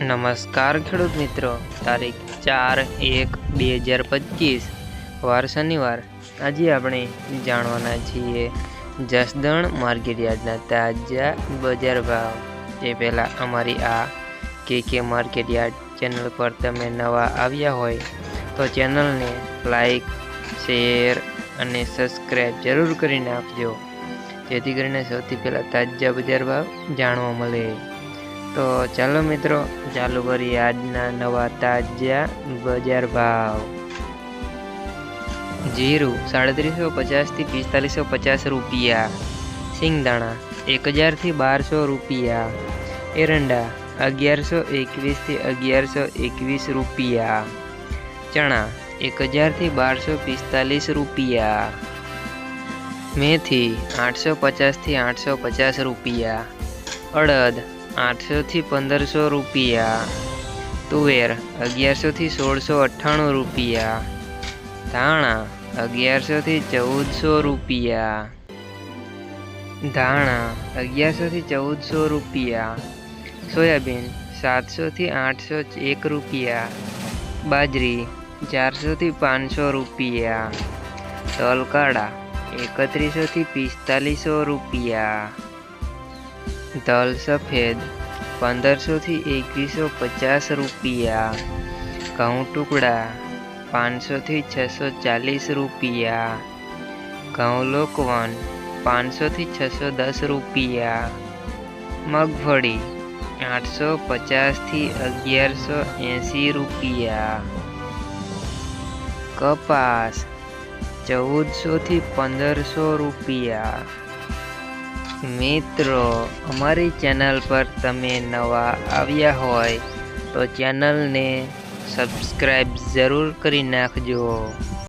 નમસ્કાર ખેડૂત મિત્રો. તારીખ ચાર એક બે હજાર પચીસ. વાર શનિવાર. આજે આપણે જાણવાના છીએ જસદણ માર્કેટ યાર્ડના તાજા બજાર ભાવ. તે પહેલાં અમારી આ કે કે માર્કેટ યાર્ડ ચેનલ પર તમે નવા આવ્યા હોય તો ચેનલને લાઈક, શેર અને સબસ્ક્રાઈબ જરૂર કરીને આપજો જેથી કરીને સૌથી પહેલાં તાજા બજાર ભાવ જાણવા મળે. તો ચાલો મિત્રો, ચાલુ કરીએ આજના નવા તાજા બજાર ભાવ. જીરું સાડત્રીસો પચાસથી પિસ્તાલીસો પચાસ રૂપિયા. સિંગદાણા એક હજારથી બારસો રૂપિયા. એરંડા અગિયારસો એકવીસથી અગિયારસો એકવીસ રૂપિયા. ચણા એક હજારથી બારસો પિસ્તાલીસ રૂપિયા. મેથી આઠસો પચાસથી આઠસો પચાસ રૂપિયા. અડદ આઠસોથી પંદરસો રૂપિયા. તુવેર અગિયારસોથી સોળસો અઠ્ઠાણું રૂપિયા. ધાણા, અગિયારસોથી ચૌદસો રૂપિયા. ધાણા, અગિયારસોથી ચૌદસો રૂપિયા. સોયાબીન, સાતસોથી આઠસો એક રૂપિયા. બાજરી, ચારસોથી પાંચસો રૂપિયા. તલકાડા, એકત્રીસોથી પિસ્તાલીસો રૂપિયા. તલ સફેદ પંદરસોથી એકવીસો પચાસ રૂપિયા. ઘઉં ટુકડા પાંચસોથી છસો ચાલીસ રૂપિયા. ઘઉં લોકવન પાંચસોથી છસો દસ રૂપિયા. મગફળી, આઠસો પચાસથી અગિયારસો એંસી રૂપિયા. કપાસ ચૌદસોથી પંદરસો રૂપિયા. મિત્રો અમારી ચેનલ પર તમે નવા આવ્યા હોય તો ચેનલને સબસ્ક્રાઈબ જરૂર કરી નાખજો.